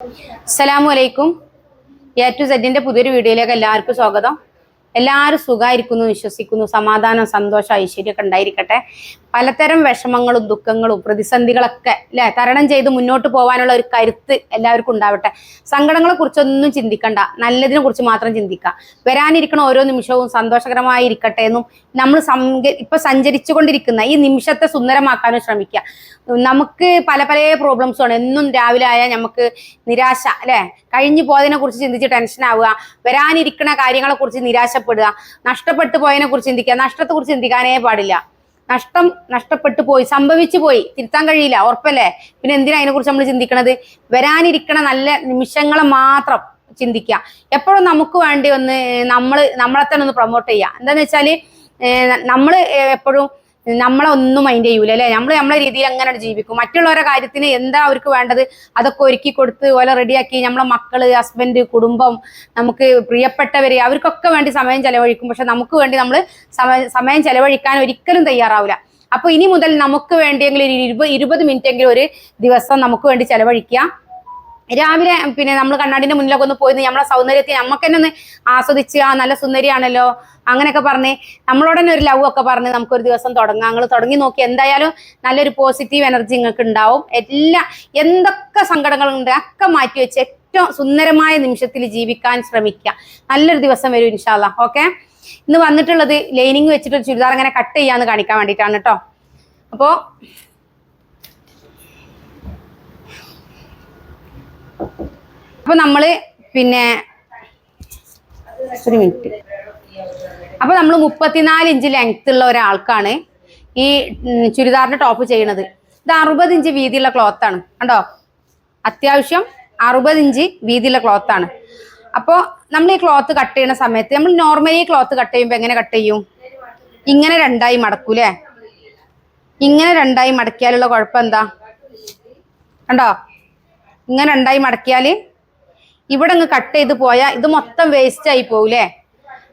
അസ്സലാമു അലൈക്കും A to സെഡിന്റെ പുതിയൊരു വീഡിയോയിലേക്ക് എല്ലാവർക്കും സ്വാഗതം. എല്ലാവരും സുഖമായിരിക്കുന്നു വിശ്വസിക്കുന്നു സമാധാനം സന്തോഷം ഐശ്വര്യമൊക്കെ ഉണ്ടായിരിക്കട്ടെ. പലതരം വിഷമങ്ങളും ദുഃഖങ്ങളും പ്രതിസന്ധികളൊക്കെ അല്ലെ തരണം ചെയ്ത് മുന്നോട്ട് പോകാനുള്ള ഒരു കരുത്ത് എല്ലാവർക്കും ഉണ്ടാവട്ടെ. സങ്കടങ്ങളെ കുറിച്ചൊന്നും ചിന്തിക്കണ്ട. നല്ലതിനെ കുറിച്ച് മാത്രം ചിന്തിക്കുക വരാനിരിക്കുന്ന ഓരോ നിമിഷവും സന്തോഷകരമായി ഇരിക്കട്ടെ എന്നും നമ്മൾ സംഘ ഇപ്പൊ സഞ്ചരിച്ചു കൊണ്ടിരിക്കുന്ന ഈ നിമിഷത്തെ സുന്ദരമാക്കാനും ശ്രമിക്കുക നമുക്ക് പല പല പ്രോബ്ലംസും ആണ്. എന്നും രാവിലെ ആയാൽ നമുക്ക് നിരാശ അല്ലെ കഴിഞ്ഞു പോയതിനെ കുറിച്ച് ചിന്തിച്ച് ടെൻഷൻ ആവുക. വരാനിരിക്കുന്ന കാര്യങ്ങളെ കുറിച്ച് നിരാശപ്പെടുക. നഷ്ടപ്പെട്ടു പോയതിനെ കുറിച്ച് ചിന്തിക്കുക നഷ്ടത്തെ കുറിച്ച് ചിന്തിക്കാനേ പാടില്ല. നഷ്ടം നഷ്ടപ്പെട്ടു പോയി സംഭവിച്ചു പോയി. തിരുത്താൻ കഴിയില്ല ഉറപ്പല്ലേ? പിന്നെ എന്തിനാ അതിനെ കുറിച്ച് നമ്മൾ ചിന്തിക്കണത്? വരാനിരിക്കണ നല്ല നിമിഷങ്ങളെ മാത്രം ചിന്തിക്കുക എപ്പോഴും നമുക്ക് വേണ്ടി ഒന്ന് നമ്മൾ നമ്മളെ തന്നെ ഒന്ന് പ്രൊമോട്ട് ചെയ്യുക. എന്താന്ന് വെച്ചാൽ നമ്മൾ എപ്പോഴും നമ്മളെ ഒന്നും മൈൻഡ് ചെയ്യൂല അല്ലെ? നമ്മൾ നമ്മളെ രീതിയിൽ അങ്ങനെ ജീവിക്കും മറ്റുള്ളവരുടെ കാര്യത്തിന് എന്താ അവർക്ക് വേണ്ടത്? അതൊക്കെ ഒരുക്കി കൊടുത്ത് ഓല റെഡിയാക്കി നമ്മളെ മക്കൾ ഹസ്ബൻഡ് കുടുംബം നമുക്ക് പ്രിയപ്പെട്ടവര് അവർക്കൊക്കെ വേണ്ടി സമയം ചെലവഴിക്കും. പക്ഷെ നമുക്ക് വേണ്ടി നമ്മൾ സമയം ചെലവഴിക്കാൻ ഒരിക്കലും തയ്യാറാവില്ല അപ്പൊ ഇനി മുതൽ നമുക്ക് വേണ്ടിയെങ്കിലും ഒരു ഇരുപത് ഇരുപത് മിനിറ്റ് എങ്കിലും ഒരു ദിവസം നമുക്ക് വേണ്ടി ചെലവഴിക്കുക. രാവിലെ പിന്നെ നമ്മൾ കണ്ണാടിന്റെ മുന്നിലൊക്കെ ഒന്ന് പോയി നമ്മളെ സൗന്ദര്യത്തെ നമുക്ക് തന്നെ ഒന്ന് ആസ്വദിച്ച് ആ നല്ല സുന്ദരിയാണല്ലോ അങ്ങനെയൊക്കെ പറഞ്ഞ് നമ്മളോട് തന്നെ ഒരു ലവ് ഒക്കെ പറഞ്ഞ് നമുക്കൊരു ദിവസം തുടങ്ങാം. നിങ്ങൾ തുടങ്ങി നോക്കി എന്തായാലും നല്ലൊരു പോസിറ്റീവ് എനർജി നിങ്ങൾക്ക് ഉണ്ടാവും എല്ലാ എന്തൊക്കെ സങ്കടങ്ങളുണ്ട് ഒക്കെ മാറ്റി വെച്ച് ഏറ്റവും സുന്ദരമായ നിമിഷത്തിൽ ജീവിക്കാൻ ശ്രമിക്കുക നല്ലൊരു ദിവസം വരും ഇൻഷാല്ല ഓക്കെ? ഇന്ന് വന്നിട്ടുള്ളത് ലൈനിങ് വെച്ചിട്ട് ചുരിദാർ അങ്ങനെ കട്ട് ചെയ്യാന്ന് കാണിക്കാൻ വേണ്ടിയിട്ടാണ് കേട്ടോ അപ്പോൾ അപ്പൊ നമ്മൾ പിന്നെ ഒരു മിനിറ്റ്. അപ്പൊ നമ്മൾ മുപ്പത്തിനാല് ഇഞ്ച് ലെങ്ത് ഉള്ള ഒരാൾക്കാണ് ഈ ചുരിദാറിന്റെ ടോപ്പ് ചെയ്യണത്. ഇത് അറുപത് ഇഞ്ച് വീതിയുള്ള ക്ലോത്ത് ആണ്. കണ്ടോ? അത്യാവശ്യം അറുപത് ഇഞ്ച് വീതിയുള്ള ക്ലോത്ത് ആണ്. അപ്പോൾ നമ്മൾ ഈ ക്ലോത്ത് കട്ട് ചെയ്യുന്ന സമയത്ത് നമ്മൾ നോർമലി ക്ലോത്ത് കട്ട് ചെയ്യുമ്പോൾ എങ്ങനെ കട്ട് ചെയ്യും? ഇങ്ങനെ രണ്ടായി മടക്കൂലേ? ഇങ്ങനെ രണ്ടായി മടക്കിയാലുള്ള കുഴപ്പം എന്താ? കണ്ടോ? ഇങ്ങനെ ഉണ്ടായി മടക്കിയാൽ ഇവിടെ അങ്ങ് കട്ട് ചെയ്ത് പോയാൽ ഇത് മൊത്തം വേസ്റ്റ് ആയി പോകൂലേ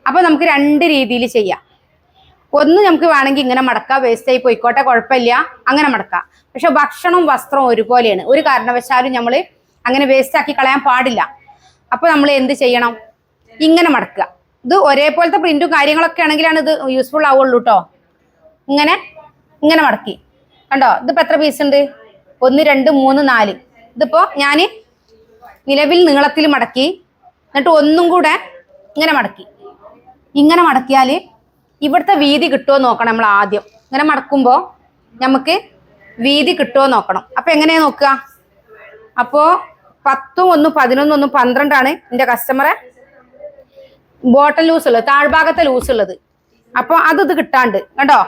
അപ്പൊ നമുക്ക് രണ്ട് രീതിയിൽ ചെയ്യാം. ഒന്ന് നമുക്ക് വേണമെങ്കിൽ ഇങ്ങനെ മടക്കാം വേസ്റ്റ് ആയി പോയിക്കോട്ടെ കുഴപ്പമില്ല. അങ്ങനെ മടക്കാം. പക്ഷെ ഭക്ഷണവും വസ്ത്രവും ഒരുപോലെയാണ്. ഒരു കാരണവശാലും നമ്മൾ അങ്ങനെ വേസ്റ്റ് ആക്കി കളയാൻ പാടില്ല. അപ്പൊ നമ്മൾ എന്ത് ചെയ്യണം? ഇങ്ങനെ മടക്കുക. ഇത് ഒരേപോലത്തെ പ്രിന്റും കാര്യങ്ങളൊക്കെ ആണെങ്കിലാണ് ഇത് യൂസ്ഫുൾ ആവുള്ളൂ കേട്ടോ ഇങ്ങനെ ഇങ്ങനെ മടക്കി. കണ്ടോ? ഇതിപ്പോ എത്ര പീസ് ഉണ്ട്? ഒന്ന് രണ്ട് മൂന്ന് നാല്. ഇതിപ്പോ ഞാൻ നിലവിൽ നീളത്തിൽ മടക്കി എന്നിട്ട് ഒന്നും കൂടെ ഇങ്ങനെ മടക്കി. ഇങ്ങനെ മടക്കിയാൽ ഇവിടുത്തെ വീതി കിട്ടുമോ നോക്കണം നമ്മൾ ആദ്യം. ഇങ്ങനെ മടക്കുമ്പോൾ നമുക്ക് വീതി കിട്ടുമോ നോക്കണം. അപ്പൊ എങ്ങനെയാ നോക്കുക? അപ്പോ പത്തും ഒന്നും പതിനൊന്നും ഒന്നും പന്ത്രണ്ടാണ് എന്റെ കസ്റ്റമറെ ബോട്ടം ലൂസ് ഉള്ളത് താഴ്ഭാഗത്തെ ലൂസ് ഉള്ളത്. അപ്പോൾ അത് ഇത് കിട്ടാണ്ട് കേട്ടോ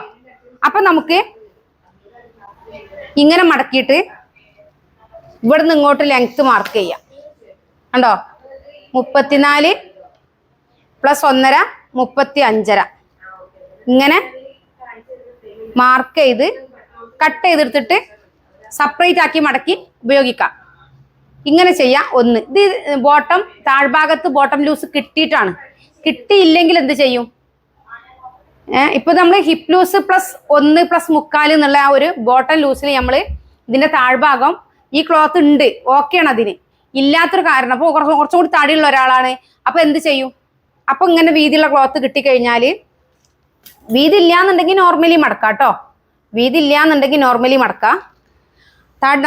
അപ്പൊ നമുക്ക് ഇങ്ങനെ മടക്കിയിട്ട് ഇവിടുന്ന് ഇങ്ങോട്ട് ലെങ്ത് മാർക്ക് ചെയ്യാം. കണ്ടോ? മുപ്പത്തിനാല് പ്ലസ് ഒന്നര മുപ്പത്തി അഞ്ചര ഇങ്ങനെ മാർക്ക് ചെയ്ത് കട്ട് ചെയ്തെടുത്തിട്ട് സെപ്പറേറ്റ് ആക്കി മടക്കി ഉപയോഗിക്കാം. ഇങ്ങനെ ചെയ്യാം ഒന്ന്. ഇത് ബോട്ടം താഴ്ഭാഗത്ത് ബോട്ടം ലൂസ് കിട്ടിയിട്ടാണ്. കിട്ടിയില്ലെങ്കിൽ എന്ത് ചെയ്യും? ഇപ്പൊ നമ്മൾ ഹിപ്പ് ലൂസ് പ്ലസ് ഒന്ന് പ്ലസ് മുക്കാൽ എന്നുള്ള ആ ഒരു ബോട്ടം ലൂസിൽ നമ്മൾ ഇതിന്റെ താഴ്ഭാഗം ഈ ക്ലോത്ത് ഉണ്ട്. ഓക്കെയാണ് അതിന്. ഇല്ലാത്തൊരു കാരണം. അപ്പോൾ കുറച്ച് കുറച്ചും കൂടി തടിയുള്ള ഒരാളാണ്. അപ്പൊ എന്ത് ചെയ്യും? അപ്പൊ ഇങ്ങനെ വീതിയുള്ള ക്ലോത്ത് കിട്ടിക്കഴിഞ്ഞാൽ വീതി ഇല്ലാന്നുണ്ടെങ്കിൽ നോർമലി മടക്കാം കേട്ടോ വീതി ഇല്ലാന്നുണ്ടെങ്കിൽ നോർമലി മടക്കാം.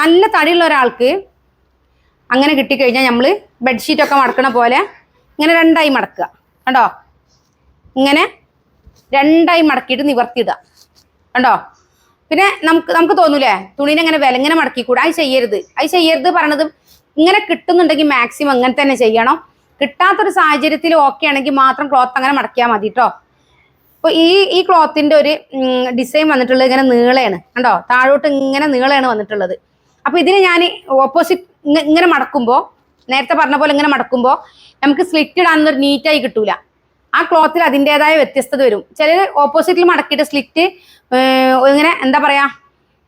നല്ല തടിയുള്ള ഒരാൾക്ക് അങ്ങനെ കിട്ടിക്കഴിഞ്ഞാൽ നമ്മൾ ബെഡ്ഷീറ്റ് ഒക്കെ മടക്കണ പോലെ ഇങ്ങനെ രണ്ടായി മടക്കുക. കണ്ടോ? ഇങ്ങനെ രണ്ടായി മടക്കിയിട്ട് നിവർത്തിയിടുക. കണ്ടോ? പിന്നെ നമുക്ക് നമുക്ക് തോന്നൂലേ? തുണീനെ ഇങ്ങനെ വിലങ്ങനെ മടക്കിക്കൂടാ അത് ചെയ്യരുത്. അത് ചെയ്യരുത് പറയണത് ഇങ്ങനെ കിട്ടുന്നുണ്ടെങ്കിൽ മാക്സിമം അങ്ങനെ തന്നെ ചെയ്യണം. കിട്ടാത്തൊരു സാഹചര്യത്തിൽ ഓക്കെ ആണെങ്കിൽ മാത്രം ക്ലോത്ത് അങ്ങനെ മടക്കിയാൽ മതി കേട്ടോ അപ്പൊ ഈ ഈ ക്ലോത്തിന്റെ ഒരു ഡിസൈൻ വന്നിട്ടുള്ളത് ഇങ്ങനെ നീളയാണ്. കണ്ടോ? താഴോട്ട് ഇങ്ങനെ നീളയാണ് വന്നിട്ടുള്ളത്. അപ്പൊ ഇതിന് ഞാൻ ഓപ്പോസിറ്റ് ഇങ്ങനെ മടക്കുമ്പോൾ നേരത്തെ പറഞ്ഞ പോലെ ഇങ്ങനെ മടക്കുമ്പോൾ നമുക്ക് സ്ലിറ്റ് ഇടാനൊരു നീറ്റായി കിട്ടൂല. ആ ക്ലോത്തിൽ അതിന്റെതായ വ്യത്യസ്തത വരും. ചിലർ ഓപ്പോസിറ്റിൽ മടക്കിയിട്ട് സ്ലിറ്റ് ഇങ്ങനെ എന്താ പറയാ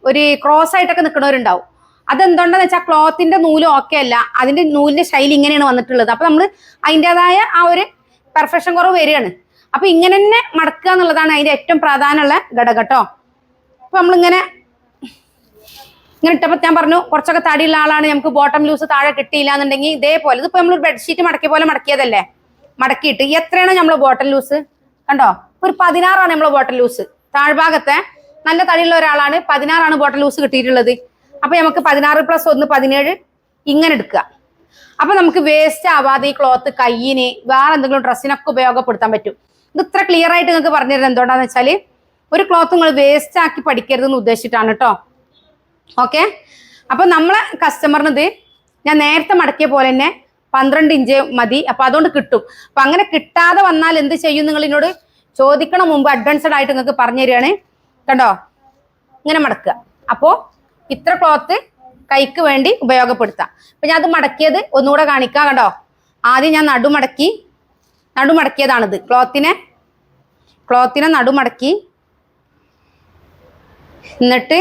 ഒരു ക്രോസ് ആയിട്ടൊക്കെ നിൽക്കുന്നവരുണ്ടാവും അതെന്തുണ്ടെന്ന് വെച്ചാൽ ക്ലോത്തിന്റെ നൂൽ ഓക്കെ അല്ല. അതിന്റെ നൂലിന്റെ ശൈലി ഇങ്ങനെയാണ് വന്നിട്ടുള്ളത്. അപ്പൊ നമ്മൾ അതിന്റെതായ ആ ഒരു പെർഫെക്ഷൻ കുറവ് വരികയാണ്. അപ്പൊ ഇങ്ങനെ തന്നെ മടക്കുക എന്നുള്ളതാണ് അതിന്റെ ഏറ്റവും പ്രാധാന്യമുള്ള ഘടകം കേട്ടോ. അപ്പൊ നമ്മളിങ്ങനെ ഇങ്ങനെ ഇട്ടപ്പോൾ ഞാൻ പറഞ്ഞു കുറച്ചൊക്കെ തടിയുള്ള ആളാണ് നമുക്ക് ബോട്ടം ലൂസ് താഴെ കിട്ടിയില്ല എന്നുണ്ടെങ്കിൽ ഇതേപോലെ. ഇതിപ്പോ നമ്മൾ ബെഡ്ഷീറ്റ് മടക്കിയ പോലെ മടക്കിയതല്ലേ? മടക്കിയിട്ട്. എത്രയാണ് നമ്മൾ ബോട്ടൽ ലൂസ് കണ്ടോ? ഒരു പതിനാറാണ് നമ്മൾ ബോട്ടൽ ലൂസ് താഴ്ഭാഗത്തെ നല്ല തടിയുള്ള ഒരാളാണ് പതിനാറാണ് ബോട്ടൽ ലൂസ് കിട്ടിയിട്ടുള്ളത്. അപ്പൊ നമുക്ക് പതിനാറ് പ്ലസ് ഒന്ന് പതിനേഴ് ഇങ്ങനെ എടുക്കുക. അപ്പൊ നമുക്ക് വേസ്റ്റ് ആവാതെ ഈ ക്ലോത്ത് കയ്യിന് വേറെ എന്തെങ്കിലും ഡ്രസ്സിനൊക്കെ ഉപയോഗപ്പെടുത്താൻ പറ്റും. ഇത് ഇത്ര ക്ലിയർ ആയിട്ട് നിങ്ങൾക്ക് പറഞ്ഞു തരുന്നത് എന്തുകൊണ്ടാന്ന് വെച്ചാൽ ഒരു ക്ലോത്ത് നിങ്ങൾ വേസ്റ്റ് ആക്കി പഠിക്കരുത് എന്ന് ഉദ്ദേശിച്ചിട്ടാണ് കേട്ടോ ഓക്കെ അപ്പൊ നമ്മളെ കസ്റ്റമറിന് ഇത് ഞാൻ നേരത്തെ മടക്കിയ പോലെ തന്നെ പന്ത്രണ്ട് ഇഞ്ച് മതി. അപ്പൊ അതുകൊണ്ട് കിട്ടും. അപ്പൊ അങ്ങനെ കിട്ടാതെ വന്നാൽ എന്ത് ചെയ്യും നിങ്ങൾ എന്നോട് ചോദിക്കണം മുമ്പ് അഡ്വാൻസ്ഡ് ആയിട്ട് നിങ്ങൾക്ക് പറഞ്ഞു തരികയാണ്. കണ്ടോ? ഇങ്ങനെ മടക്കുക. അപ്പോ ഇത്ര ക്ലോത്ത് കൈക്ക് വേണ്ടി ഉപയോഗപ്പെടുത്താം. അപ്പൊ ഞാൻ അത് മടക്കിയത് ഒന്നുകൂടെ കാണിക്കാം. കണ്ടോ? ആദ്യം ഞാൻ നടുമടക്കി നടുമടക്കിയതാണിത് ക്ലോത്തിനെ ക്ലോത്തിനെ നടുമടക്കി എന്നിട്ട്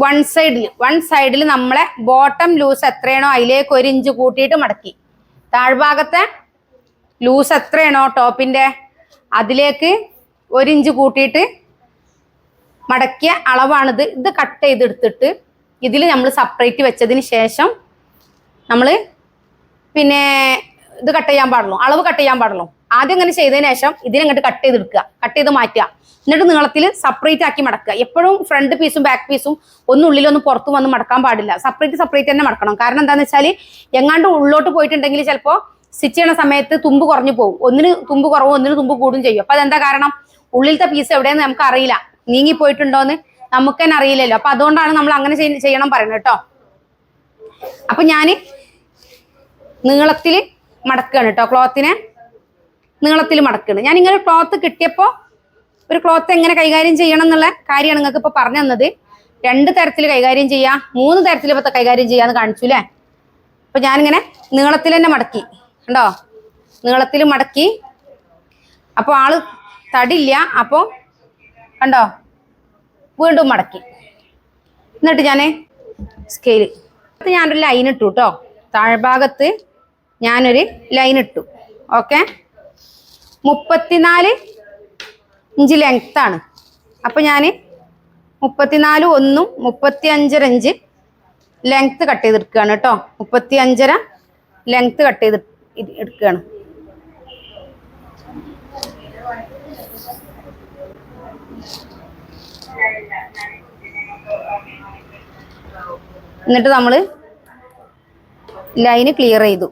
വൺ സൈഡിൽ വൺ സൈഡിൽ നമ്മളെ ബോട്ടം ലൂസ് എത്രയാണോ അതിലേക്ക് ഒരു ഇഞ്ച് കൂട്ടിയിട്ട് മടക്കി. താഴ്ഭാഗത്തെ ലൂസ് എത്രയാണോ ടോപ്പിന്റെ അതിലേക്ക് ഒരു ഇഞ്ച് കൂട്ടിയിട്ട് മടക്കിയ അളവാണിത്. ഇത് കട്ട് ചെയ്തെടുത്തിട്ട് ഇതിൽ നമ്മൾ സെപ്പറേറ്റ് വെച്ചതിന് ശേഷം നമ്മൾ പിന്നെ ഇത് കട്ട് ചെയ്യാൻ പാടുള്ളൂ. അളവ് കട്ട് ചെയ്യാൻ പാടുള്ളൂ. ആദ്യം ഇങ്ങനെ ചെയ്തതിന് ശേഷം ഇതിനങ്ങോട്ട് കട്ട് ചെയ്തെടുക്കുക കട്ട് ചെയ്ത് മാറ്റുക. എന്നിട്ട് നീളത്തിൽ സെപ്പറേറ്റ് ആക്കി മടക്കുക. എപ്പോഴും ഫ്രണ്ട് പീസും ബാക്ക് പീസും ഒന്നും ഉള്ളിലൊന്നും പുറത്ത് വന്ന് മടക്കാൻ പാടില്ല. സെപ്പറേറ്റ് സെപ്പറേറ്റ് തന്നെ മടക്കണം. കാരണം എന്താണെന്ന് വെച്ചാൽ എങ്ങാണ്ട് ഉള്ളോട്ട് പോയിട്ടുണ്ടെങ്കിൽ ചിലപ്പോൾ സ്റ്റിച്ച് ചെയ്യണ സമയത്ത് തുമ്പ് കുറഞ്ഞു പോകും. ഒന്നിന് തുമ്പ് കുറവും ഒന്നിന് തുമ്പ് കൂടും ചെയ്യും. അപ്പൊ അതെന്താ കാരണം? ഉള്ളിലത്തെ പീസ് എവിടെയെന്ന് നമുക്ക് അറിയില്ല. നീങ്ങി പോയിട്ടുണ്ടോന്ന് നമുക്ക് തന്നെ അറിയില്ലല്ലോ. അപ്പൊ അതുകൊണ്ടാണ് നമ്മൾ അങ്ങനെ ചെയ്യണം പറയുന്നത് കേട്ടോ. അപ്പൊ ഞാൻ നീളത്തിൽ മടക്കുകയാണ് കേട്ടോ ക്ലോത്തിനെ നീളത്തിൽ മടക്കുന്നത് ഞാൻ ഇങ്ങനെ ക്ലോത്ത് കിട്ടിയപ്പോ ഒരു ക്ലോത്ത് എങ്ങനെ കൈകാര്യം ചെയ്യണം എന്നുള്ള കാര്യമാണ് നിങ്ങൾക്ക് ഇപ്പൊ പറഞ്ഞു തന്നത്. രണ്ട് തരത്തിൽ കൈകാര്യം ചെയ്യാം മൂന്ന് തരത്തിൽ ഇപ്പൊ കൈകാര്യം ചെയ്യാന്ന് കാണിച്ചു അല്ലേ അപ്പൊ ഞാനിങ്ങനെ നീളത്തിൽ തന്നെ മടക്കി കണ്ടോ? നീളത്തിൽ മടക്കി. അപ്പോൾ ആൾ തടില്ല അപ്പോൾ കണ്ടോ? വീണ്ടും മടക്കി. എന്നിട്ട് ഞാൻ സ്കെയിൽ ഞാനൊരു ലൈൻ ഇട്ടു കേട്ടോ താഴ്ഭാഗത്ത് ഞാനൊരു ലൈൻ ഇട്ടു. ഓക്കെ മുപ്പത്തിനാല് ഇഞ്ച് ലെങ്ത് ആണ്. അപ്പൊ ഞാൻ മുപ്പത്തിനാല് ഒന്നും മുപ്പത്തി അഞ്ചര ഇഞ്ച് ലെങ്ത് കട്ട് ചെയ്തെടുക്കുകയാണ് കേട്ടോ. മുപ്പത്തി അഞ്ചര ലെങ്ത് കട്ട് ചെയ്ത് എടുക്കുകയാണ്. എന്നിട്ട് നമ്മൾ ലൈന് ക്ലിയർ ചെയ്തു.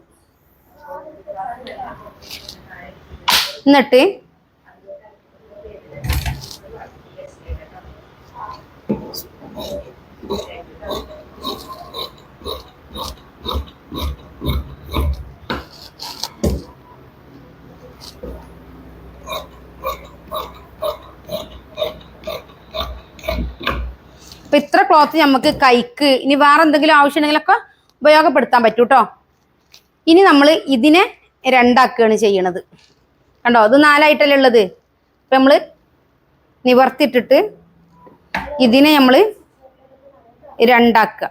എന്നിട്ട് അപ്പൊ ഇത്ര ക്ലോത്ത് നമുക്ക് കൈക്ക് ഇനി വേറെ എന്തെങ്കിലും ആവശ്യമുണ്ടെങ്കിലൊക്കെ ഉപയോഗപ്പെടുത്താൻ പറ്റൂട്ടോ. ഇനി നമ്മൾ ഇതിനെ രണ്ടാക്കുകയാണ് ചെയ്യണത്. കണ്ടോ? ഇത് നാലായിട്ടല്ലേ ഉള്ളത്. അപ്പം നമ്മൾ നിവർത്തിയിട്ടിട്ട് ഇതിനെ നമ്മൾ രണ്ടാക്കുക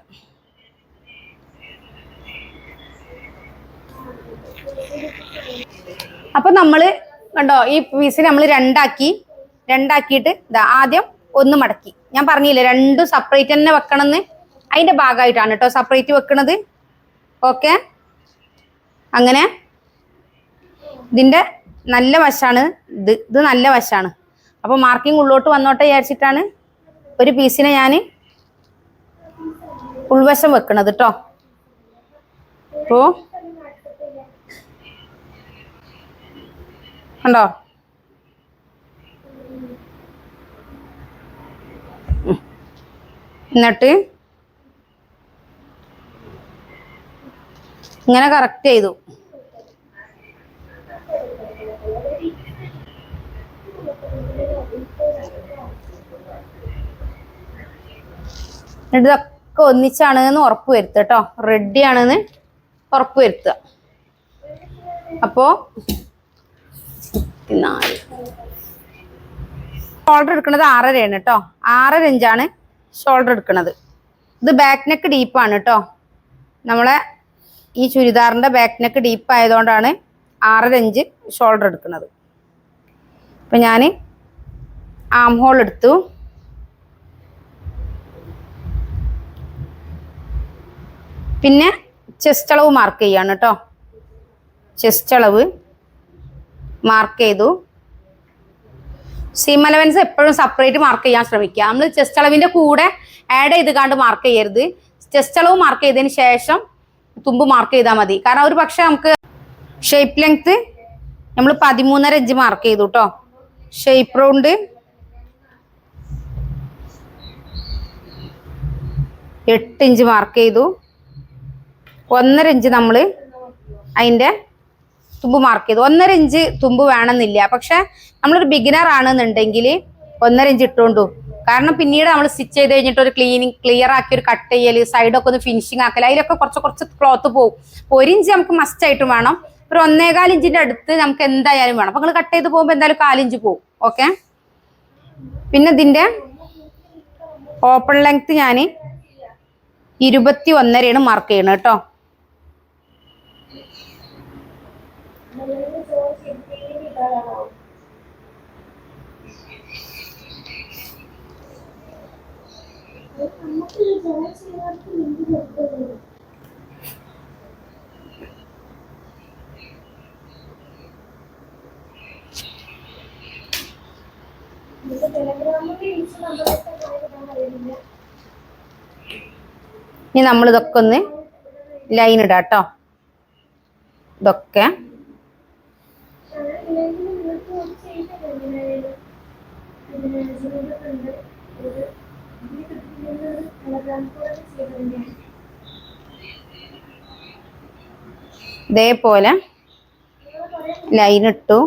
അപ്പൊ നമ്മൾ കണ്ടോ? ഈ പീസിനെ നമ്മൾ രണ്ടാക്കി രണ്ടാക്കിയിട്ട് ഇതാ ആദ്യം ഒന്ന് മടക്കി. ഞാൻ പറഞ്ഞില്ലേ രണ്ടും സെപ്പറേറ്റ് തന്നെ വെക്കണമെന്ന്. അതിന്റെ ഭാഗമായിട്ടാണ് കേട്ടോ സെപ്പറേറ്റ് വെക്കണത്. ഓക്കെ അങ്ങനെ. ഇതിന്റെ നല്ല വശമാണ് ഇത് ഇത് നല്ല വശമാണ് അപ്പൊ മാർക്കിംഗ് ഉള്ളോട്ട് വന്നോട്ടെ വിചാരിച്ചിട്ടാണ് ഒരു പീസിനെ ഞാൻ ഉൾവശം വെക്കണത് കേട്ടോ അപ്പോ കണ്ടോ. എന്നിട്ട് ഇങ്ങനെ കറക്റ്റ് ചെയ്തു. എന്നിട്ട് ഇതൊക്കെ ഒന്നിച്ചാണ് എന്ന് ഉറപ്പ് വരുത്തുക കേട്ടോ റെഡി ആണെന്ന് ഉറപ്പ് വരുത്തുക. അപ്പോ നാല്. ഷോൾഡർ എടുക്കുന്നത് ആറരയാണ് കേട്ടോ ആറര ഇഞ്ചാണ് ഷോൾഡർ എടുക്കുന്നത്. ഇത് ബാക്ക് നെക്ക് ഡീപ്പാണ് കേട്ടോ നമ്മളെ ഈ ചുരിദാറിന്റെ ബാക്ക് നെക്ക് ഡീപ്പ് ആയതുകൊണ്ടാണ് ആറര ഇഞ്ച് ഷോൾഡർ എടുക്കുന്നത്. അപ്പൊ ഞാൻ ആം ഹോൾ എടുത്തു. പിന്നെ ചെസ്റ്റ് അളവ് മാർക്ക് ചെയ്യാണ് കേട്ടോ ചെസ്റ്റ് അളവ് മാർക്ക് ചെയ്തു. സീം അലവൻസ് എപ്പോഴും സെപ്പറേറ്റ് മാർക്ക് ചെയ്യാൻ ശ്രമിക്കുക. നമ്മൾ ചെസ്റ്റ് അളവിന്റെ കൂടെ ആഡ് ചെയ്ത് കണ്ട് മാർക്ക് ചെയ്യരുത്. ചെസ്റ്റ് അളവ് മാർക്ക് ചെയ്തതിന് ശേഷം തുമ്പ് മാർക്ക് ചെയ്താൽ മതി. കാരണം ഒരു പക്ഷെ നമുക്ക് ഷേപ്പ് ലെങ്ത് നമ്മൾ പതിമൂന്നര ഇഞ്ച് മാർക്ക് ചെയ്തു കേട്ടോ ഷേപ്പ് റൗണ്ട് എട്ട് ഇഞ്ച് മാർക്ക് ചെയ്തു. ഒന്നര ഇഞ്ച് നമ്മൾ അതിന്റെ തുമ്പ് മാർക്ക് ചെയ്തു. ഒന്നര ഇഞ്ച് തുമ്പ് വേണമെന്നില്ല. പക്ഷെ നമ്മളൊരു ബിഗിനർ ആണെന്നുണ്ടെങ്കിൽ ഒന്നര ഇഞ്ച് ഇട്ടുകൊണ്ടു കാരണം പിന്നീട് നമ്മൾ സ്റ്റിച്ച് ചെയ്ത് കഴിഞ്ഞിട്ട് ഒരു ക്ലീനിങ് ക്ലിയർ ആക്കി ഒരു കട്ട് ചെയ്യൽ സൈഡൊക്കെ ഒന്ന് ഫിനിഷിങ് ആക്കൽ അതിലൊക്കെ കുറച്ച് കുറച്ച് ക്ലോത്ത് പോകും ഒരു ഇഞ്ച് നമുക്ക് മസ്റ്റ് ആയിട്ട് വേണം. ഒരു ഒന്നേകാൽ ഇഞ്ചിന്റെ അടുത്ത് നമുക്ക് എന്തായാലും വേണം. അപ്പൊ നിങ്ങൾ കട്ട് ചെയ്ത് പോകുമ്പോൾ എന്തായാലും കാലിഞ്ച് പോകും ഓക്കെ പിന്നെ ഇതിന്റെ ഓപ്പൺ ലെങ്ത് ഞാൻ ഇരുപത്തി ഒന്നരയാണ് മാർക്ക് ചെയ്യണം കേട്ടോ. ഇനി നമ്മൾ ഇതൊക്കെ ഒന്ന് ലൈൻ ഇടാം കേട്ടോ ഇതൊക്കെ. ഇതേപോലെ ലൈൻ ഇട്ടു.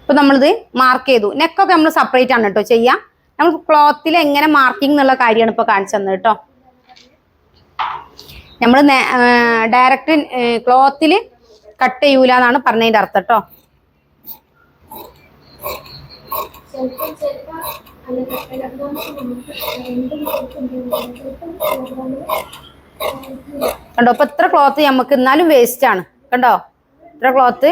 ഇപ്പൊ നമ്മളിത് മാർക്ക് ചെയ്തു. നെക്കൊക്കെ നമ്മൾ സെപ്പറേറ്റ് ആണ് കേട്ടോ ചെയ്യാം. നമ്മൾ ക്ലോത്തിൽ എങ്ങനെ മാർക്കിംഗ് എന്നുള്ള കാര്യമാണ് ഇപ്പൊ കാണിച്ചു തന്നത് കേട്ടോ നമ്മൾ ഡയറക്റ്റ് ക്ലോത്തിൽ കട്ട് ചെയ്യൂല എന്നാണ് പറഞ്ഞതിന്റെ അർത്ഥം കേട്ടോ കണ്ടോ? അപ്പൊ ഇത്ര ക്ലോത്ത് നമുക്ക് എന്നാലും വേസ്റ്റ് ആണ്. കണ്ടോ? ഇത്ര ക്ലോത്ത്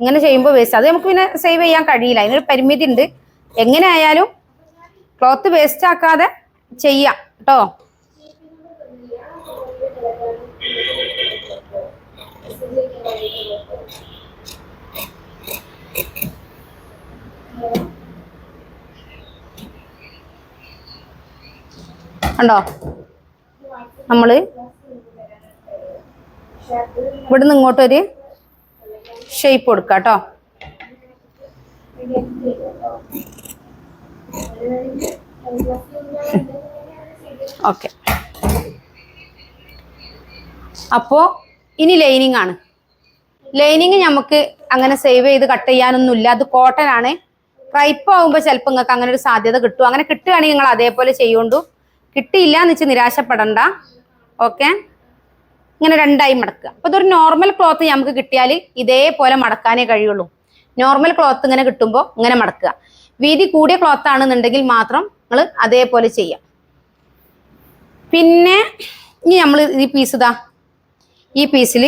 ഇങ്ങനെ ചെയ്യുമ്പോൾ വേസ്റ്റ് അത് നമുക്ക് പിന്നെ സേവ് ചെയ്യാൻ കഴിയില്ല. അതിനൊരു പരിമിതി ഉണ്ട് എങ്ങനെ ആയാലും ക്ലോത്ത് വേസ്റ്റ് ആക്കാതെ ചെയ്യാം കേട്ടോ കണ്ടോ നമ്മൾ ഇവിടുന്ന് ഇങ്ങോട്ടൊരു ഷേപ്പ് കൊടുക്കുക കേട്ടോ ഓക്കെ അപ്പോ ഇനി ലൈനിങ് ആണ്. ലൈനിങ് നമുക്ക് അങ്ങനെ സേവ് ചെയ്ത് കട്ട് ചെയ്യാനൊന്നുമില്ല. അത് കോട്ടൺ ആണ്. ക്രൈപ്പ് ആകുമ്പോൾ ചിലപ്പോൾ നിങ്ങൾക്ക് അങ്ങനെ ഒരു സാധ്യത കിട്ടും. അങ്ങനെ കിട്ടുകയാണെങ്കിൽ നിങ്ങൾ അതേപോലെ ചെയ്യുകൊണ്ടു. കിട്ടിയില്ല എന്ന് വെച്ച് നിരാശപ്പെടണ്ട. ഓക്കെ ഇങ്ങനെ രണ്ടായി മടക്കുക. അപ്പൊ ഇതൊരു നോർമൽ ക്ലോത്ത് നമുക്ക് കിട്ടിയാൽ ഇതേപോലെ മടക്കാനേ കഴിയുള്ളൂ. നോർമൽ ക്ലോത്ത് ഇങ്ങനെ കിട്ടുമ്പോൾ ഇങ്ങനെ മടക്കുക. വീതി കൂടിയ ക്ലോത്ത് ആണെന്നുണ്ടെങ്കിൽ മാത്രം നിങ്ങൾ അതേപോലെ ചെയ്യാം. പിന്നെ ഇനി നമ്മൾ ഈ പീസ് ഇതാ. ഈ പീസിൽ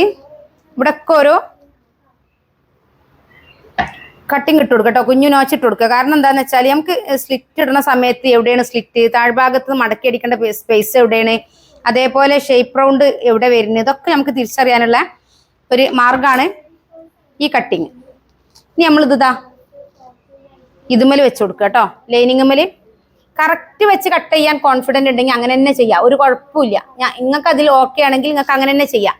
ഇവിടെ ഒക്കെ ഓരോ കട്ടിങ് ഇട്ട് കൊടുക്കുക കേട്ടോ കുഞ്ഞു നോച്ച് ഇട്ട് കൊടുക്കുക. കാരണം എന്താണെന്ന് വെച്ചാൽ നമുക്ക് സ്ലിറ്റ് ഇടുന്ന സമയത്ത് എവിടെയാണ് സ്ലിറ്റ് താഴ്ഭാഗത്ത് മടക്കി അടിക്കേണ്ട സ്പേസ് എവിടെയാണ്? അതേപോലെ ഷേപ്പ് റൗണ്ട് എവിടെ വരുന്നത്? ഇതൊക്കെ നമുക്ക് തിരിച്ചറിയാനുള്ള ഒരു മാർഗമാണ് ഈ കട്ടിങ് ഇനി നമ്മളിത് ഇതാ ഇതുമേൽ വെച്ച് കൊടുക്കുക കേട്ടോ. ലൈനിങ്ങുമേൽ കറക്റ്റ് വെച്ച് കട്ട് ചെയ്യാൻ കോൺഫിഡന്റ് ഉണ്ടെങ്കിൽ അങ്ങനെ തന്നെ ചെയ്യാം. ഒരു കുഴപ്പമില്ല. ഞാൻ നിങ്ങൾക്ക് അതിൽ ഓക്കെ ആണെങ്കിൽ നിങ്ങൾക്ക് അങ്ങനെ തന്നെ ചെയ്യാം.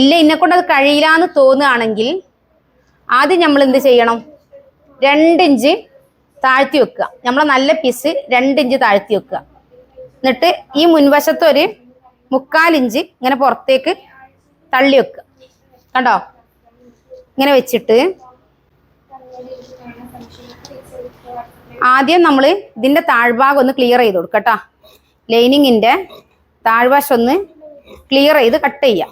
ഇല്ല എന്നെ കൊണ്ട് അത് കഴിയില്ല എന്ന് തോന്നുകയാണെങ്കിൽ ആദ്യം നമ്മൾ എന്ത് ചെയ്യണം? രണ്ട് ഇഞ്ച് താഴ്ത്തി വെക്കുക. നമ്മളെ നല്ല പീസ് രണ്ട് ഇഞ്ച് താഴ്ത്തി വെക്കുക. എന്നിട്ട് ഈ മുൻവശത്തൊരു മുക്കാൽ ഇഞ്ച് ഇങ്ങനെ പുറത്തേക്ക് തള്ളി വെക്കുക. കണ്ടോ? ഇങ്ങനെ വെച്ചിട്ട് ആദ്യം നമ്മൾ ഇതിന്റെ താഴ്ഭാഗം ഒന്ന് ക്ലിയർ ചെയ്ത് കൊടുക്കുക കേട്ടോ. ലൈനിങ്ങിന്റെ താഴ്വശം ഒന്ന് ക്ലിയർ ചെയ്ത് കട്ട് ചെയ്യാം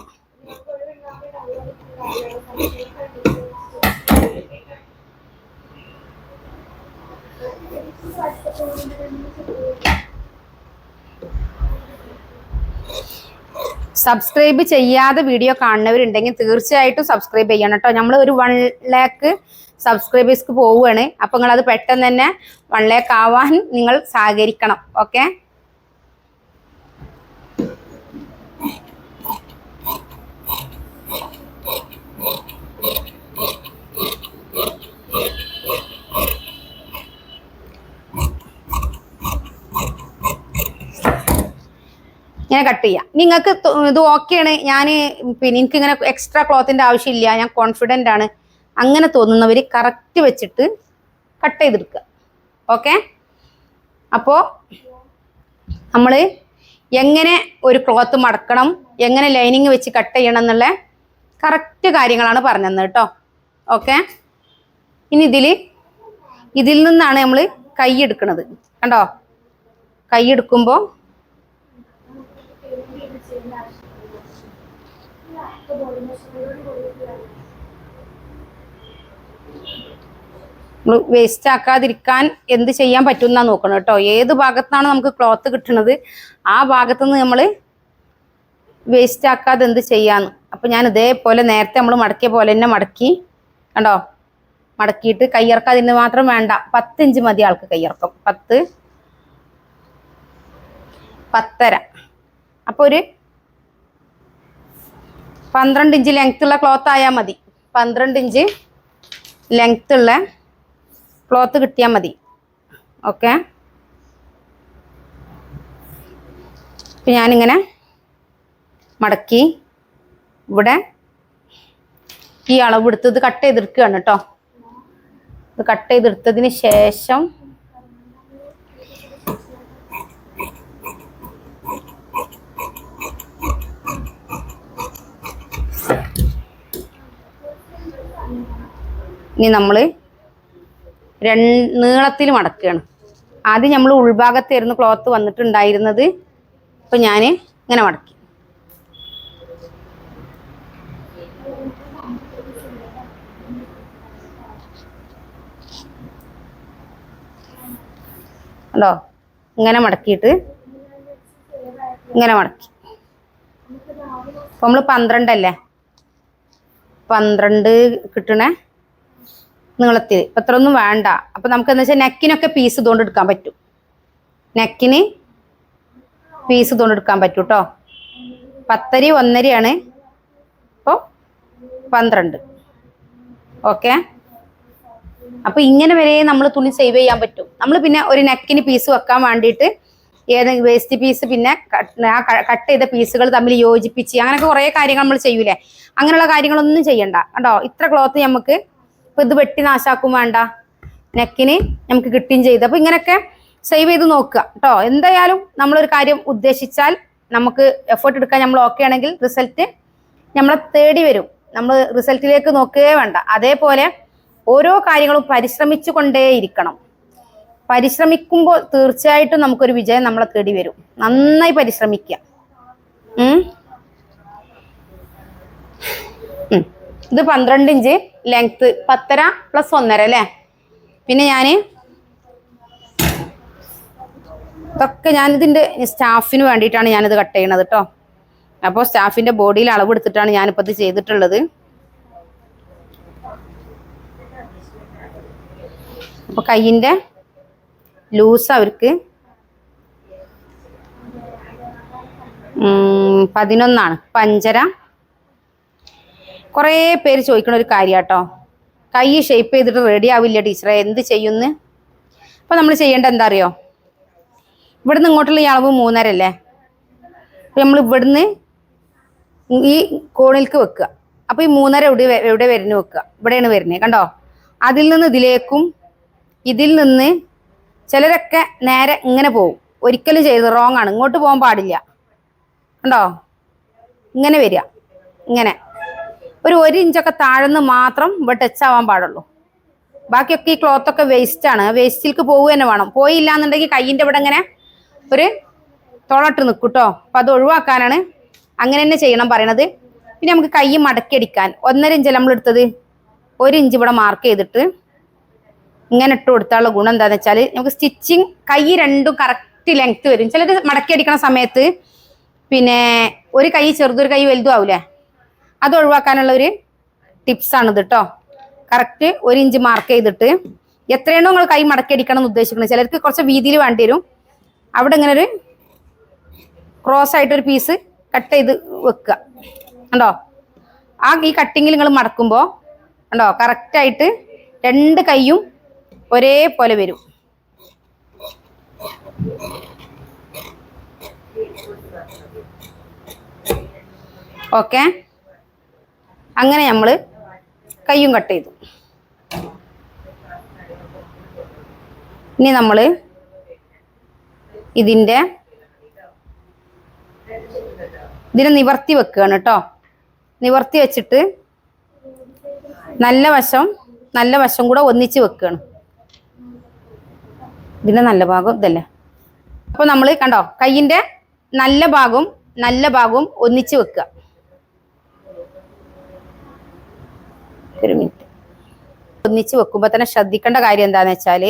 സബ്സ്ക്രൈബ് ചെയ്യാതെ വീഡിയോ കാണുന്നവരുണ്ടെങ്കിൽ തീർച്ചയായിട്ടും സബ്സ്ക്രൈബ് ചെയ്യണം കേട്ടോ നമ്മൾ ഒരു വൺ ലാക്ക് സബ്സ്ക്രൈബേഴ്സ്ക്ക് പോവുകയാണ്. അപ്പം നിങ്ങളത് പെട്ടെന്ന് തന്നെ വൺ ലാക്ക് ആവാൻ നിങ്ങൾ സഹകരിക്കണം. ഓക്കെ ഇങ്ങനെ കട്ട് ചെയ്യാം. നിങ്ങൾക്ക് ഇത് ഓക്കെയാണ് ഞാൻ പിന്നെ എനിക്ക് ഇങ്ങനെ എക്സ്ട്രാ ക്ലോത്തിന്റെ ആവശ്യമില്ല. ഞാൻ കോൺഫിഡന്റ് ആണ്. അങ്ങനെ തോന്നുന്നവർ കറക്റ്റ് വെച്ചിട്ട് കട്ട് ചെയ്തെടുക്കുക. ഓക്കെ അപ്പോൾ നമ്മൾ എങ്ങനെ ഒരു ക്ലോത്ത് മടക്കണം എങ്ങനെ ലൈനിങ് വെച്ച് കട്ട് ചെയ്യണം എന്നുള്ള കറക്റ്റ് കാര്യങ്ങളാണ് പറഞ്ഞത് കേട്ടോ. ഓക്കെ ഇനി ഇതിൽ ഇതിൽ നിന്നാണ് നമ്മൾ കൈ എടുക്കുന്നത് കണ്ടോ? കൈ എടുക്കുമ്പോൾ വേസ്റ്റ് ആക്കാതിരിക്കാൻ എന്ത് ചെയ്യാൻ പറ്റും എന്നാ നോക്കണം കേട്ടോ. ഏത് ഭാഗത്താണ് നമുക്ക് ക്ലോത്ത് കിട്ടുന്നത്? ആ ഭാഗത്ത് നിന്ന് നമ്മൾ വേസ്റ്റ് ആക്കാതെ എന്ത് ചെയ്യാന്ന്. അപ്പൊ ഞാൻ ഇതേപോലെ നേരത്തെ നമ്മൾ മടക്കിയ പോലെ തന്നെ മടക്കി കണ്ടോ? മടക്കിയിട്ട് കയ്യിറക്കാതിന് മാത്രം വേണ്ട. പത്ത് ഇഞ്ച് മതി ആൾക്ക് കയ്യിറക്കം പത്ത് പത്തര. അപ്പൊ ഒരു പന്ത്രണ്ട് ഇഞ്ച് ലെങ്ത് ഉള്ള ക്ലോത്ത് ആയാൽ മതി. പന്ത്രണ്ട് ഇഞ്ച് ലെങ്ത് ഉള്ള ക്ലോത്ത് കിട്ടിയാൽ മതി. ഓക്കെ ഞാനിങ്ങനെ മടക്കി ഇവിടെ ഈ അളവ് ഇത് കട്ട് ചെയ്തെടുക്കുകയാണ് കേട്ടോ. ഇത് കട്ട് ചെയ്തെടുത്തതിന് ശേഷം ഇനി നമ്മൾ നീളത്തിൽ മടക്കുകയാണ് ആദ്യം നമ്മൾ ഉൾഭാഗത്തായിരുന്നു ക്ലോത്ത് വന്നിട്ടുണ്ടായിരുന്നത് ഇപ്പൊ ഞാൻ ഇങ്ങനെ മടക്കി. കണ്ടോ? ഇങ്ങനെ മടക്കിയിട്ട് ഇങ്ങനെ മടക്കി. അപ്പം നമ്മൾ പന്ത്രണ്ടല്ലേ? പന്ത്രണ്ട് കിട്ടണേ? നീളത്തിൽ. ഇപ്പം അത്ര ഒന്നും വേണ്ട. അപ്പം നമുക്ക് എന്താ വെച്ചാൽ നെക്കിനൊക്കെ പീസ് ഇതുകൊണ്ട് എടുക്കാൻ പറ്റും. നെക്കിന് പീസ് ഇതുകൊണ്ട് എടുക്കാൻ പറ്റും കേട്ടോ പത്തരി ഒന്നരയാണ്. ഇപ്പോൾ പന്ത്രണ്ട്. ഓക്കെ അപ്പൊ ഇങ്ങനെ വരെ നമ്മൾ തുണി സേവ് ചെയ്യാൻ പറ്റും. നമ്മൾ പിന്നെ ഒരു നെക്കിന് പീസ് വെക്കാൻ വേണ്ടിയിട്ട് ഏതെങ്കിലും വേസ്റ്റ് പീസ് പിന്നെ ആ കട്ട് ചെയ്ത പീസുകൾ തമ്മിൽ യോജിപ്പിച്ച് അങ്ങനെയൊക്കെ കുറേ കാര്യങ്ങൾ നമ്മൾ ചെയ്യൂലേ? അങ്ങനെയുള്ള കാര്യങ്ങളൊന്നും ചെയ്യണ്ട. കേട്ടോ ഇത്ര ക്ലോത്ത് നമുക്ക് ഇപ്പൊ ഇത് വെട്ടി നാശാക്കും വേണ്ട. നെക്കിന് നമുക്ക് കിട്ടുകയും ചെയ്ത്. അപ്പൊ ഇങ്ങനെയൊക്കെ സേവ് ചെയ്ത് നോക്കുക കേട്ടോ. എന്തായാലും നമ്മളൊരു കാര്യം ഉദ്ദേശിച്ചാൽ നമുക്ക് എഫേർട്ട് എടുക്കാൻ നമ്മൾ ഓക്കെ ആണെങ്കിൽ റിസൾട്ട് നമ്മളെ തേടി വരും. നമ്മൾ റിസൾട്ടിലേക്ക് നോക്കുകയേ വേണ്ട. അതേപോലെ ഓരോ കാര്യങ്ങളും പരിശ്രമിച്ചു കൊണ്ടേയിരിക്കണം പരിശ്രമിക്കുമ്പോൾ തീർച്ചയായിട്ടും നമുക്കൊരു വിജയം നമ്മളെ തേടി വരും. നന്നായി പരിശ്രമിക്കുക. ഉം. ഉം. ഇത് പന്ത്രണ്ട് ഇഞ്ച് ലെങ്ത് പത്തര പ്ലസ് ഒന്നര അല്ലേ? പിന്നെ ഞാൻ ഇതൊക്കെ ഞാനിതിന്റെ സ്റ്റാഫിന് വേണ്ടിയിട്ടാണ് ഞാനിത് കട്ട് ചെയ്യണത് കേട്ടോ അപ്പോൾ സ്റ്റാഫിന്റെ ബോഡിയിൽ അളവ് എടുത്തിട്ടാണ് ഞാനിപ്പോൾ ഇത് ചെയ്തിട്ടുള്ളത്. അപ്പോൾ കയ്യിന്റെ ലൂസ് അവർക്ക് പതിനൊന്നാണ്. പഞ്ചര കുറേ പേര് ചോദിക്കണ ഒരു കാര്യം കേട്ടോ കൈ ഷേപ്പ് ചെയ്തിട്ട് റെഡി ആവില്ല ടീച്ചറെ എന്ത് ചെയ്യുന്നു? അപ്പോൾ നമ്മൾ ചെയ്യേണ്ട എന്താ അറിയോ? ഇവിടുന്ന് ഇങ്ങോട്ടുള്ള ഈ അളവ് മൂന്നര അല്ലേ? നമ്മൾ ഇവിടുന്ന് ഈ കോണിൽക്ക് വെക്കുക. അപ്പോൾ ഈ മൂന്നര എവിടെ എവിടെ വരുന്നു വെക്കുക. ഇവിടെയാണ് വരുന്നത് കണ്ടോ? അതിൽ നിന്ന് ഇതിലേക്കും ഇതിൽ നിന്ന് ചിലരൊക്കെ നേരെ ഇങ്ങനെ പോകും ഒരിക്കലും ചെയ്ത് റോങ് ആണ്. ഇങ്ങോട്ട് പോകാൻ പാടില്ല. കണ്ടോ? ഇങ്ങനെ വരിക. ഇങ്ങനെ. ഒരു ഒരു ഇഞ്ചൊക്കെ താഴ്ന്ന് മാത്രം ഇവിടെ ടച്ച് ആവാൻ പാടുള്ളൂ. ബാക്കിയൊക്കെ ഈ ക്ലോത്ത് ഒക്കെ വേസ്റ്റ് ആണ്. വേസ്റ്റിലേക്ക് പോവുക തന്നെ വേണം. പോയില്ല എന്നുണ്ടെങ്കിൽ കയ്യിന്റെ ഇവിടെ ഇങ്ങനെ ഒരു തുളട്ട് നിൽക്കും കേട്ടോ അപ്പം അത് ഒഴിവാക്കാനാണ് അങ്ങനെ തന്നെ ചെയ്യണം പറയണത്. പിന്നെ നമുക്ക് കൈ മടക്കിയടിക്കാൻ ഒന്നര ഇഞ്ച് നമ്മൾ എടുത്തത്? ഒരു ഇഞ്ച് ഇവിടെ മാർക്ക് ചെയ്തിട്ട് ഇങ്ങനെ ഇട്ട് കൊടുത്താലുള്ള ഗുണം എന്താണെന്ന് വെച്ചാൽ നമുക്ക് സ്റ്റിച്ചിങ് കൈ രണ്ടും കറക്റ്റ് ലെങ്ത് വരും. ചിലത് മടക്കി അടിക്കണ സമയത്ത് പിന്നെ ഒരു കൈ ചെറുതൊരു കൈ വലുതും ആവൂലേ? അത് ഒഴിവാക്കാനുള്ള ഒരു ടിപ്സാണ് ഇത് കേട്ടോ കറക്റ്റ് ഒരു ഇഞ്ച് മാർക്ക് ചെയ്തിട്ട് എത്രയാണോ നിങ്ങൾ കൈ മടക്കി അടിക്കണം എന്ന് ഉദ്ദേശിക്കുന്നത്. ചിലർക്ക് കുറച്ച് വീതിയിൽ വേണ്ടി വരും. അവിടെ ഇങ്ങനെ ഒരു ക്രോസ് ആയിട്ട് ഒരു പീസ് കട്ട് ചെയ്ത് വെക്കുക. കണ്ടോ? ആ ഈ കട്ടിങ്ങിൽ നിങ്ങൾ മടക്കുമ്പോൾ കണ്ടോ? കറക്റ്റായിട്ട് രണ്ട് കൈയും ഒരേപോലെ വരും. ഓക്കെ അങ്ങനെ നമ്മൾ കയ്യും കട്ട് ചെയ്തു. ഇനി നമ്മൾ ഇതിന്റെ ഇതിനെ നിവർത്തി വെക്കുകയാണ് കേട്ടോ നിവർത്തി വെച്ചിട്ട് നല്ല വശം നല്ല വശം കൂടെ ഒന്നിച്ച് വെക്കുകയാണ്. ഇതിന്റെ നല്ല ഭാഗം ഇതല്ലേ? അപ്പോൾ നമ്മൾ കണ്ടോ കയ്യിന്റെ നല്ല ഭാഗവും നല്ല ഭാഗവും ഒന്നിച്ച് വെക്കുക. ഒരു മിനിറ്റ് ഒന്നിച്ച് വെക്കുമ്പോ തന്നെ ശ്രദ്ധിക്കേണ്ട കാര്യം എന്താന്ന് വെച്ചാൽ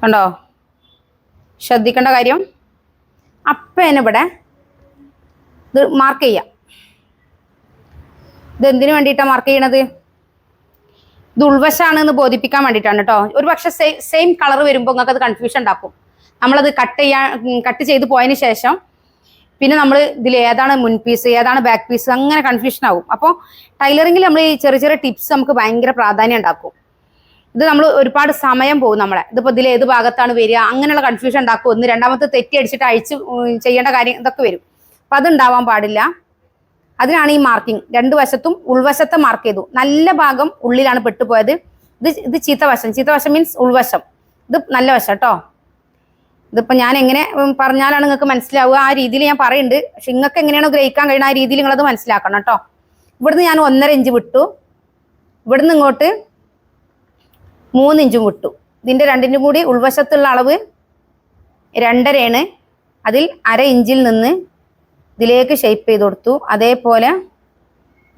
കണ്ടോ? ശ്രദ്ധിക്കേണ്ട കാര്യം അപ്പ ഇവിടെ ഇത് മാർക്ക് ചെയ്യാം. ഇത് എന്തിനു വേണ്ടിയിട്ടാണ് മാർക്ക് ചെയ്യണത്? ഇത് ഉൾവശാണെന്ന് ബോധിപ്പിക്കാൻ വേണ്ടിയിട്ടാണ് കേട്ടോ ഒരു പക്ഷെ സെയിം കളർ വരുമ്പോൾ നിങ്ങൾക്ക് അത് കൺഫ്യൂഷൻ ഉണ്ടാക്കും. നമ്മളത് കട്ട് ചെയ്യാൻ കട്ട് ചെയ്ത് പോയതിന് ശേഷം പിന്നെ നമ്മൾ ഇതിൽ ഏതാണ് മുൻ പീസ് ഏതാണ് ബാക്ക് പീസ് അങ്ങനെ കൺഫ്യൂഷൻ ആകും അപ്പോൾ ടൈലറിംഗിൽ നമ്മൾ ഈ ചെറിയ ചെറിയ ടിപ്സ് നമുക്ക് ഭയങ്കര പ്രാധാന്യം ഉണ്ടാക്കും. ഇത് നമ്മൾ ഒരുപാട് സമയം പോകും നമ്മളെ. ഇതിപ്പോൾ ഇതിൽ ഏത് ഭാഗത്താണ് വരിക അങ്ങനെയുള്ള കൺഫ്യൂഷൻ ഉണ്ടാക്കും. ഒന്ന് രണ്ടാമത്തെ തെറ്റി അടിച്ചിട്ട് അഴിച്ച് ചെയ്യേണ്ട കാര്യം ഇതൊക്കെ വരും. അപ്പം അതുണ്ടാവാൻ പാടില്ല. അതിനാണ് ഈ മാർക്കിംഗ് രണ്ട് വശത്തും ഉൾവശത്തെ മാർക്ക് ചെയ്തു. നല്ല ഭാഗം ഉള്ളിലാണ് പെട്ടുപോയത്. ഇത് ഇത് ചീത്തവശം ചീത്തവശം മീൻസ് ഉൾവശം. ഇത് നല്ല വശം കേട്ടോ. ഇതിപ്പോ ഞാൻ എങ്ങനെ പറഞ്ഞാലാണ് നിങ്ങൾക്ക് മനസ്സിലാവുക. ആ രീതിയിൽ ഞാൻ പറയുന്നുണ്ട് പക്ഷെ നിങ്ങൾക്ക് എങ്ങനെയാണോ ഗ്രഹിക്കാൻ കഴിയുന്ന ആ രീതിയിൽ നിങ്ങളത് മനസ്സിലാക്കണം കേട്ടോ ഇവിടുന്ന് ഞാൻ ഒന്നര ഇഞ്ച് വിട്ടു. ഇവിടുന്ന് ഇങ്ങോട്ട് മൂന്നിഞ്ചും വിട്ടു. ഇതിന്റെ രണ്ടിനും കൂടി ഉൾവശത്തുള്ള അളവ് രണ്ടരയാണ്. അതിൽ അര ഇഞ്ചിൽ നിന്ന് ഇതിലേക്ക് ഷേപ്പ് ചെയ്ത് കൊടുത്തു. അതേപോലെ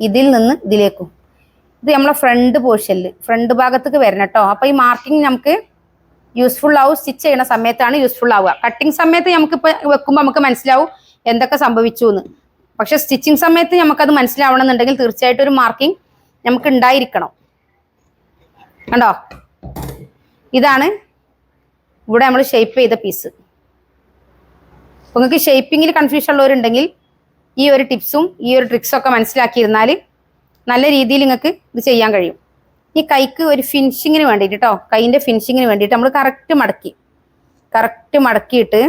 ഇതിൽ നിന്ന് ഇതിലേക്കും. ഇത് നമ്മളെ ഫ്രണ്ട് പോർഷനിൽ ഫ്രണ്ട് ഭാഗത്തേക്ക് വരണം കേട്ടോ അപ്പോൾ ഈ മാർക്കിംഗ് നമുക്ക് യൂസ്ഫുൾ ആവും സ്റ്റിച്ച് ചെയ്യുന്ന സമയത്താണ് യൂസ്ഫുൾ ആവുക. കട്ടിങ് സമയത്ത് നമുക്ക് ഇപ്പൊ വെക്കുമ്പോൾ നമുക്ക് മനസ്സിലാവും എന്തൊക്കെ സംഭവിച്ചു എന്ന് പക്ഷെ സ്റ്റിച്ചിങ് സമയത്ത് നമുക്കത് മനസ്സിലാവണം എന്നുണ്ടെങ്കിൽ തീർച്ചയായിട്ടും ഒരു മാർക്കിംഗ് നമുക്ക് ഉണ്ടായിരിക്കണം കണ്ടോ? ഇതാണ് ഇവിടെ നമ്മൾ ഷേപ്പ് ചെയ്ത പീസ് നിങ്ങൾക്ക് ഷേപ്പിങ്ങിൽ കൺഫ്യൂഷൻ ഉള്ളവരുണ്ടെങ്കിൽ ഈ ഒരു ടിപ്സും ഈ ഒരു ട്രിക്സും ഒക്കെ മനസ്സിലാക്കിയിരുന്നാൽ നല്ല രീതിയിൽ നിങ്ങൾക്ക് ഇത് ചെയ്യാൻ കഴിയും. ഈ കൈക്ക് ഒരു ഫിനിഷിങ്ങിന് വേണ്ടിയിട്ട് കേട്ടോ കൈയിന്റെ ഫിനിഷിങ്ങിന് വേണ്ടിയിട്ട് നമ്മൾ കറക്റ്റ് മടക്കി. കറക്റ്റ് മടക്കിയിട്ട്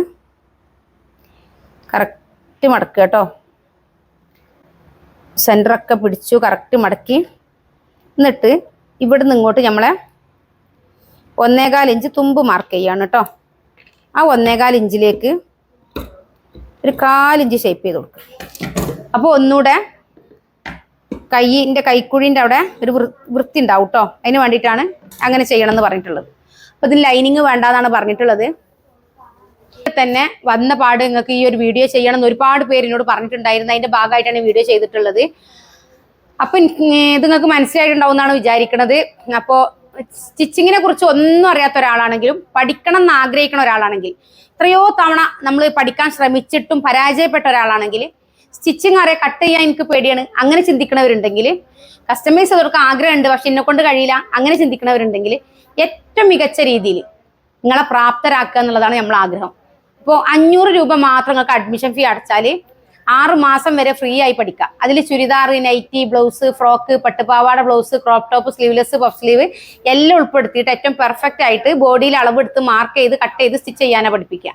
കറക്റ്റ് മടക്കുക കേട്ടോ സെന്ററൊക്കെ പിടിച്ചു കറക്റ്റ് മടക്കി. എന്നിട്ട് ഇവിടെ നിന്ന് ഇങ്ങോട്ട് നമ്മളെ ഒന്നേകാൽ ഇഞ്ച് തുമ്പ് മാർക്ക് ചെയ്യാണ് കേട്ടോ ആ ഒന്നേകാൽ ഇഞ്ചിലേക്ക് ഒരു കാലിഞ്ച് ഷേപ്പ് ചെയ്ത് കൊടുക്കുക. അപ്പോൾ ഒന്നുകൂടെ കൈയിന്റെ കൈക്കുഴിന്റെ അവിടെ ഒരു വൃത്തി ഉണ്ടാവും കേട്ടോ അതിന് വേണ്ടിയിട്ടാണ് അങ്ങനെ ചെയ്യണം എന്ന് പറഞ്ഞിട്ടുള്ളത്. അപ്പോൾ ഇതിന് ലൈനിങ് വേണ്ടാന്നാണ് പറഞ്ഞിട്ടുള്ളത്. തന്നെ വന്ന പാട് നിങ്ങൾക്ക് ഈ ഒരു വീഡിയോ ചെയ്യണം എന്ന് ഒരുപാട് പേര് എന്നോട് പറഞ്ഞിട്ടുണ്ടായിരുന്നു. അതിന്റെ ഭാഗമായിട്ടാണ് വീഡിയോ ചെയ്തിട്ടുള്ളത്. അപ്പൊ ഇത് നിങ്ങൾക്ക് മനസ്സിലായിട്ടുണ്ടാവും എന്നാണ് വിചാരിക്കുന്നത് അപ്പോൾ സ്റ്റിച്ചിങ്ങിനെ കുറിച്ച് ഒന്നും അറിയാത്ത ഒരാളാണെങ്കിലും പഠിക്കണം എന്ന് ആഗ്രഹിക്കുന്ന ഒരാളാണെങ്കിൽ എത്രയോ തവണ നമ്മൾ പഠിക്കാൻ ശ്രമിച്ചിട്ടും പരാജയപ്പെട്ട ഒരാളാണെങ്കിൽ സ്റ്റിച്ചിങ് അറിയാം കട്ട് ചെയ്യാൻ എനിക്ക് പേടിയാണ്. അങ്ങനെ ചിന്തിക്കുന്നവരുണ്ടെങ്കിൽ കസ്റ്റമൈസ് അവർക്ക് ആഗ്രഹമുണ്ട് പക്ഷെ എന്നെ കൊണ്ട് കഴിയില്ല അങ്ങനെ ചിന്തിക്കുന്നവരുണ്ടെങ്കിൽ ഏറ്റവും മികച്ച രീതിയിൽ നിങ്ങളെ പ്രാപ്തരാക്കുക എന്നുള്ളതാണ് നമ്മൾ ആഗ്രഹം. ഇപ്പോൾ അഞ്ഞൂറ് രൂപ മാത്രം നിങ്ങൾക്ക് അഡ്മിഷൻ ഫീ അടച്ചാൽ ആറ് മാസം വരെ ഫ്രീ ആയി പഠിക്കാം അതിൽ churidar nightie blouse frock പട്ടുപാവാട blouse crop top sleeveless puff sleeve എല്ലാം ഉൾപ്പെടുത്തിയിട്ട് ഏറ്റവും പെർഫെക്റ്റ് ആയിട്ട് ബോഡിയിൽ അളവെടുത്ത് മാർക്ക് ചെയ്ത് കട്ട് ചെയ്ത് സ്റ്റിച്ച് ചെയ്യാനാണ് പഠിപ്പിക്കുക.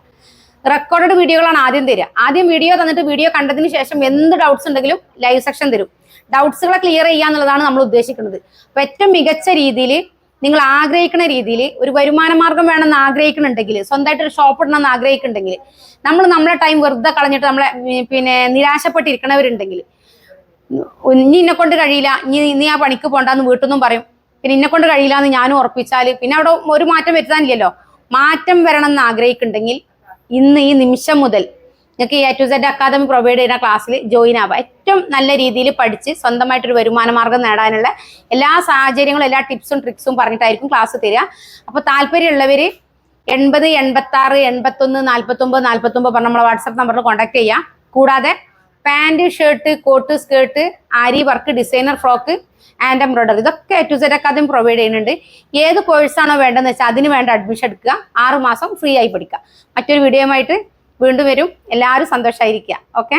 റെക്കോർഡഡ് വീഡിയോകളാണ് ആദ്യം തരിക. ആദ്യം വീഡിയോ തന്നിട്ട് വീഡിയോ കണ്ടതിന് ശേഷം എന്ത് ഡൗട്ട്സ് ഉണ്ടെങ്കിലും ലൈവ് സെക്ഷൻ തരും. ഡൗട്ട്സുകളെ ക്ലിയർ ചെയ്യുക എന്നുള്ളതാണ് നമ്മൾ ഉദ്ദേശിക്കുന്നത്. അപ്പൊ ഏറ്റവും മികച്ച രീതിയിൽ നിങ്ങൾ ആഗ്രഹിക്കുന്ന രീതിയിൽ ഒരു വരുമാന മാർഗം വേണമെന്ന് ആഗ്രഹിക്കുന്നുണ്ടെങ്കിൽ സ്വന്തമായിട്ട് ഒരു ഷോപ്പ് ഇടണമെന്ന് ആഗ്രഹിക്കുന്നുണ്ടെങ്കിൽ നമ്മൾ നമ്മളെ ടൈം വെറുതെ കളഞ്ഞിട്ട് നമ്മളെ പിന്നെ നിരാശപ്പെട്ടിരിക്കണവരുണ്ടെങ്കിൽ ഇനി ഇന്നെ കൊണ്ട് കഴിയില്ല ഇനി നീ ആ പണിക്ക് പോണ്ടെന്ന് വീട്ടിൽ നിന്നും പറയും. പിന്നെ ഇന്നെ കൊണ്ട് കഴിയില്ല എന്ന് ഞാനും ഉറപ്പിച്ചാൽ പിന്നെ അവിടെ ഒരു മാറ്റം വരുത്താനില്ലല്ലോ. മാറ്റം വരണം എന്ന് ആഗ്രഹിക്കുന്നുണ്ടെങ്കിൽ ഇന്ന് ഈ നിമിഷം മുതൽ നിങ്ങൾക്ക് A to Z academy provide ചെയ്യുന്ന ക്ലാസ്സിൽ ജോയിൻ ആവാം. ഏറ്റവും നല്ല രീതിയിൽ പഠിച്ച് സ്വന്തമായിട്ടൊരു വരുമാന മാർഗം നേടാനുള്ള എല്ലാ സാഹചര്യങ്ങളും എല്ലാ ടിപ്സും ട്രിക്സും പറഞ്ഞിട്ടായിരിക്കും ക്ലാസ് തരിക. അപ്പോൾ താല്പര്യമുള്ളവർ എൺപത് എൺപത്തി ആറ് എൺപത്തൊന്ന് നാൽപ്പത്തൊമ്പത് നാൽപ്പത്തൊമ്പത് പറഞ്ഞ നമ്മളെ വാട്സപ്പ് നമ്പറിൽ കോൺടാക്ട് ചെയ്യാം. കൂടാതെ pant shirt coat skirt aari work designer frock and embroidery ഇതൊക്കെ ടു സെറ്റ് അക്കാദമി പ്രൊവൈഡ് ചെയ്യുന്നുണ്ട്. ഏത് കോഴ്സാണോ വേണ്ടതെന്ന് വെച്ചാൽ അതിന് വേണ്ട അഡ്മിഷൻ എടുക്കുക. ആറുമാസം ഫ്രീ ആയി പഠിക്കുക. മറ്റൊരു വീഡിയോയുമായിട്ട് വീണ്ടും വരും. എല്ലാവരും സന്തോഷമായിരിക്കുക ഓക്കെ